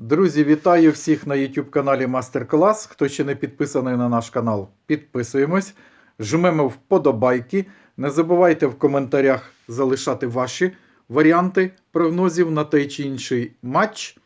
Друзі, вітаю всіх на YouTube каналі Мастер Клас. Хто ще не підписаний на наш канал, підписуємось, жмемо вподобайки. Не забувайте в коментарях залишати ваші варіанти прогнозів на той чи інший матч.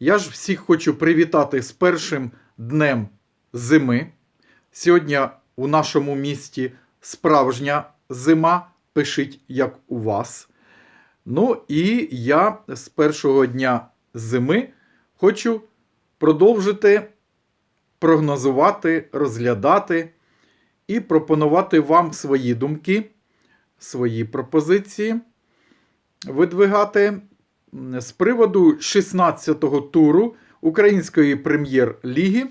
Я ж всіх хочу привітати з першим днем зими. Сьогодні у нашому місті справжня зима. Пишіть, як у вас. Ну і я з першого дня зими хочу продовжити прогнозувати, розглядати і пропонувати вам свої думки, свої пропозиції видвигати з приводу 16-го туру Української прем'єр-ліги.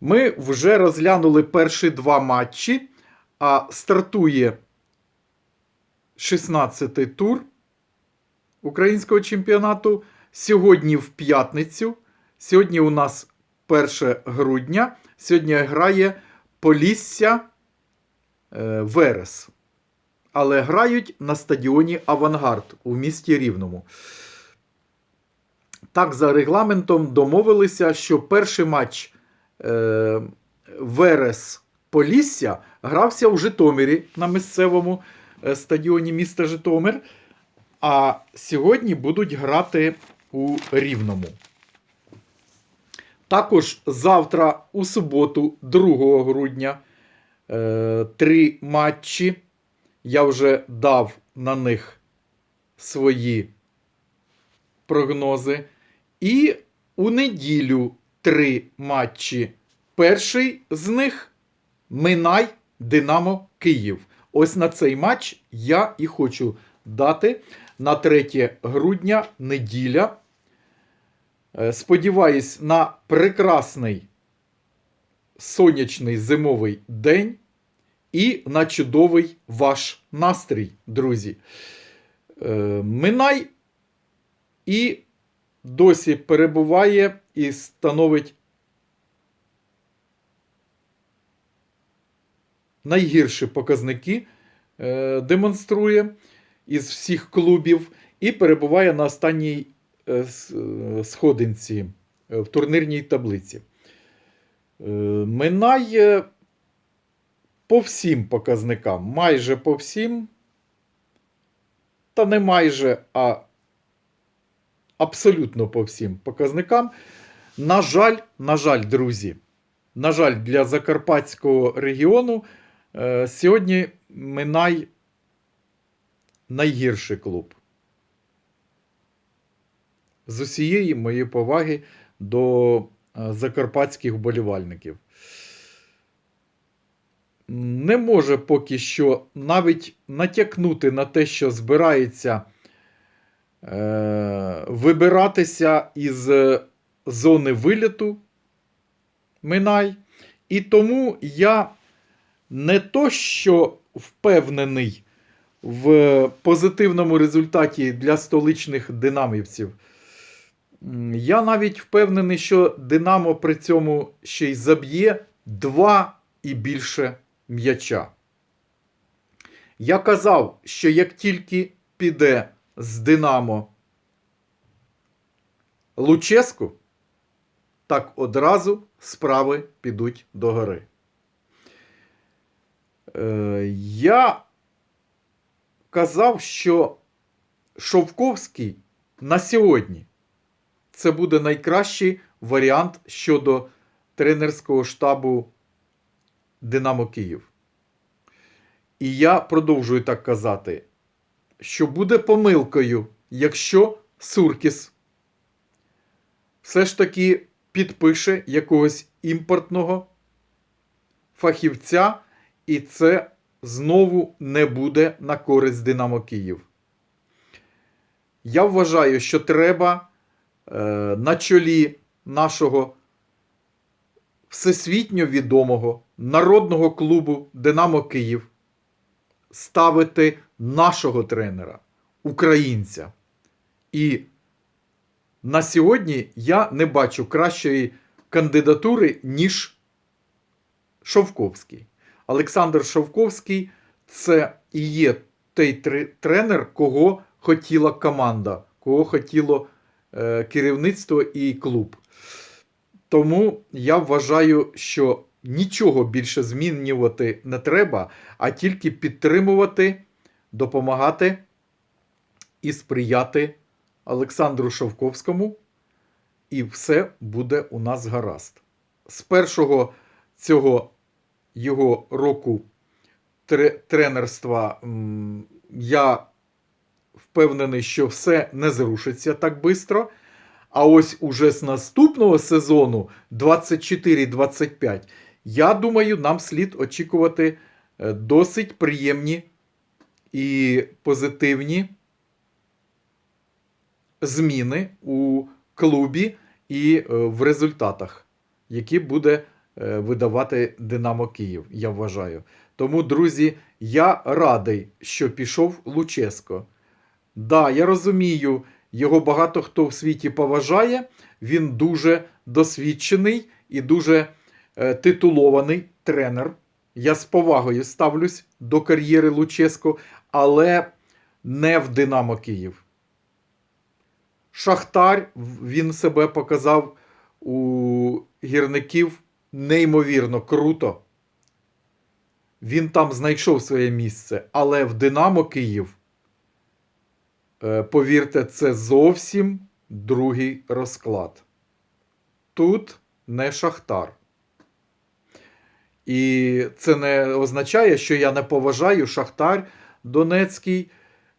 Ми вже розглянули перші два матчі, а стартує 16-й тур українського чемпіонату. Сьогодні в п'ятницю. Сьогодні у нас 1 грудня. Сьогодні грає Полісся е, Верес. Але грають на стадіоні Авангард у місті Рівному. Так, за регламентом домовилися, що перший матч е, Верес Полісся грався у Житомирі на місцевому е, стадіоні міста Житомир. А сьогодні будуть грати у Рівному. Також завтра, у суботу, 2 грудня, е, три матчі. Я вже дав на них свої прогнози. І у неділю три матчі. Перший з них Минай Динамо Київ. Ось на цей матч я і хочу дати на 3 грудня неділя. Е, Сподіваюсь на прекрасний сонячний зимовий день і на чудовий ваш настрій, друзі. Е, Минай і досі перебуває і становить найгірші показники, е, демонструє із всіх клубів і перебуває на останній сходинці е, в турнірній таблиці. Е, Минає по всім показникам, майже по всім, та не майже, а абсолютно по всім показникам. На жаль, на жаль, друзі, на жаль, для Закарпатського регіону е, сьогодні Минай найгірший клуб. З усієї моєї поваги до е, закарпатських вболівальників. Не може поки що навіть натякнути на те, що збирається е, вибиратися із е, зони виліту Минай. І тому я не то, що впевнений в позитивному результаті для столичних динамівців. Я навіть впевнений, що Динамо при цьому ще й заб'є два і більше м'яча. Я казав, що як тільки піде з Динамо Луческу, так одразу справи підуть до гори. Е, я казав, що Шовковський на сьогодні це буде найкращий варіант щодо тренерського штабу Динамо Київ. І я продовжую так казати, що буде помилкою, якщо Суркіс все ж таки підпише якогось імпортного фахівця, і це знову не буде на користь Динамо Київ. Я вважаю, що треба на чолі нашого всесвітньо відомого народного клубу Динамо Київ ставити нашого тренера, українця. І на сьогодні я не бачу кращої кандидатури, ніж Шовковський. Олександр Шовковський це і є той тренер, кого хотіла команда, кого хотіло е, керівництво і клуб. Тому я вважаю, що нічого більше змінювати не треба, а тільки підтримувати, допомагати і сприяти Олександру Шовковському, і все буде у нас гаразд. З першого цього його року тренерства я впевнений, що все не зрушиться так швидко. А ось уже з наступного сезону 24-25, я думаю, нам слід очікувати е, досить приємні і позитивні зміни у клубі і е, в результатах, які буде е, видавати Динамо Київ, я вважаю. Тому, друзі, я радий, що пішов Луческо. Да, я розумію, його багато хто в світі поважає. Він дуже досвідчений і дуже е, титулований тренер. Я з повагою ставлюсь до кар'єри Луческо, але не в Динамо Київ. Шахтар він себе показав у гірників неймовірно круто. Він там знайшов своє місце, але в Динамо Київ, повірте, це зовсім другий розклад. Тут не Шахтар. І це не означає, що я не поважаю Шахтар Донецький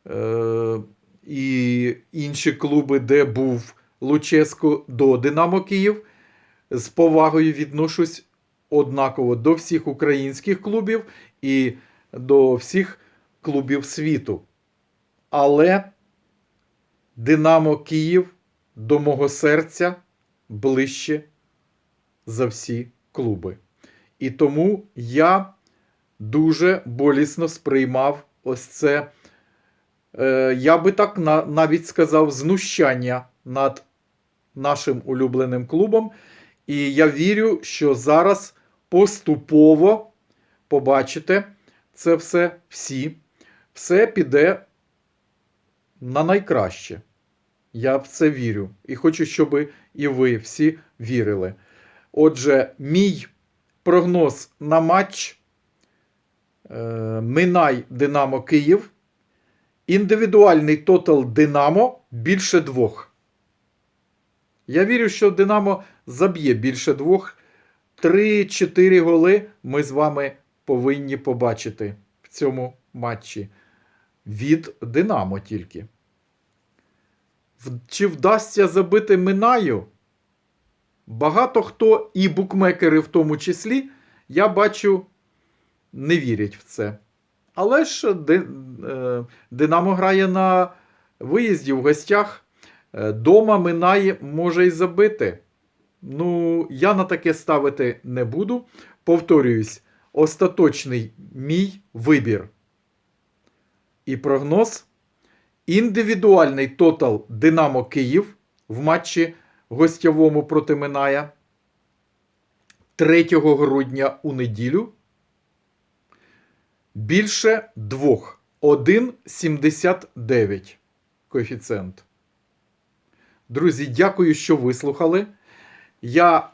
е, і інші клуби, де був Луческо до Динамо Київ. З повагою відношусь однаково до всіх українських клубів і до всіх клубів світу. Але Динамо Київ до мого серця ближче за всі клуби. І тому я дуже болісно сприймав ось це, е, я би так на, навіть сказав, знущання над нашим улюбленим клубом. І я вірю, що зараз поступово побачите це все всі, все піде на найкраще. Я в це вірю. І хочу, щоб і ви всі вірили. Отже, мій прогноз на матч е, Минай Динамо Київ. Індивідуальний тотал Динамо більше двох. Я вірю, що Динамо заб'є більше двох. 3-4 голи ми з вами повинні побачити в цьому матчі. Від Динамо тільки. Чи вдасться забити Минаю? Багато хто, і букмекери в тому числі, я бачу, не вірять в це. Але ж е, Динамо грає на виїзді в гостях. Е, Дома минає, може й забити. Ну, я на таке ставити не буду. Повторююсь, остаточний мій вибір. І прогноз. Індивідуальний тотал Динамо Київ в матчі гостєвому проти Миная 3 грудня у неділю. Більше двох. 1,79 коефіцієнт. Друзі, дякую, що вислухали. Я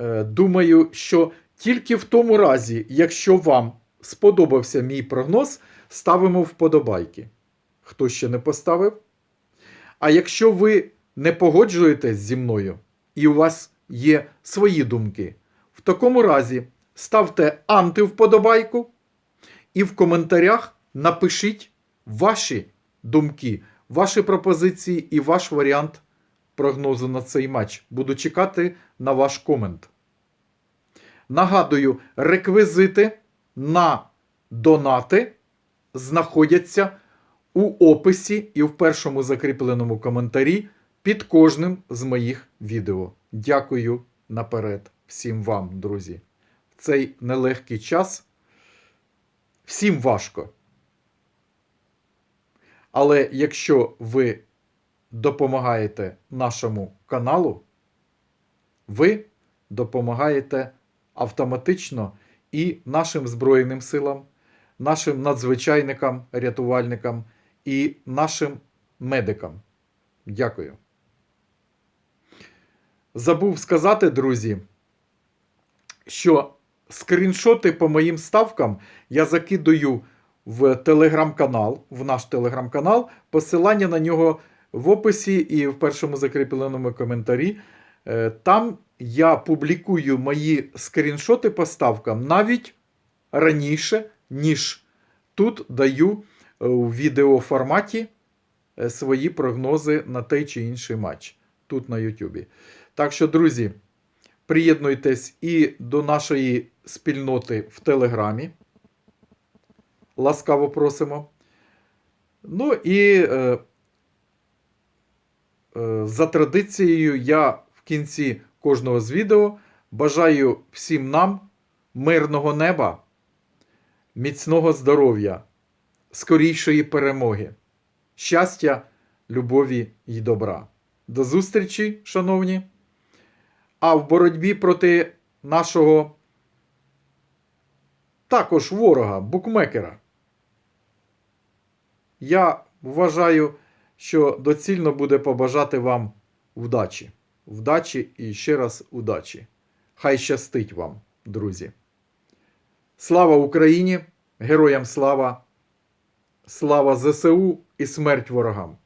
е, думаю, що тільки в тому разі, якщо вам сподобався мій прогноз, ставимо вподобайки. Хто ще не поставив? А якщо ви не погоджуєтесь зі мною і у вас є свої думки, в такому разі ставте антивподобайку і в коментарях напишіть ваші думки, ваші пропозиції і ваш варіант прогнозу на цей матч. Буду чекати на ваш комент. Нагадую, реквізити на донати знаходяться у описі і в першому закріпленому коментарі під кожним з моїх відео. Дякую наперед всім вам, друзі. В цей нелегкий час всім важко. Але якщо ви допомагаєте нашому каналу, ви допомагаєте автоматично і нашим Збройним силам, нашим надзвичайникам, рятувальникам і нашим медикам. Дякую. Забув сказати, друзі, що скріншоти по моїм ставкам я закидаю в телеграм-канал, в наш телеграм-канал. Посилання на нього в описі і в першому закріпленому коментарі. Е, Там я публікую мої скріншоти по ставкам навіть раніше, ніж тут даю у відеоформаті е, свої прогнози на той чи інший матч тут на Ютубі. Так що, друзі, приєднуйтесь і до нашої спільноти в Телеграмі. Ласкаво просимо. Ну і е, е, за традицією, я в кінці кожного з відео бажаю всім нам мирного неба, міцного здоров'я, скорішої перемоги, щастя, любові і добра. До зустрічі, шановні! А в боротьбі проти нашого також ворога, букмекера. Я вважаю, що доцільно буде побажати вам вдачі. Вдачі і ще раз удачі. Хай щастить вам, друзі. Слава Україні! Героям слава! Слава ЗСУ і смерть ворогам!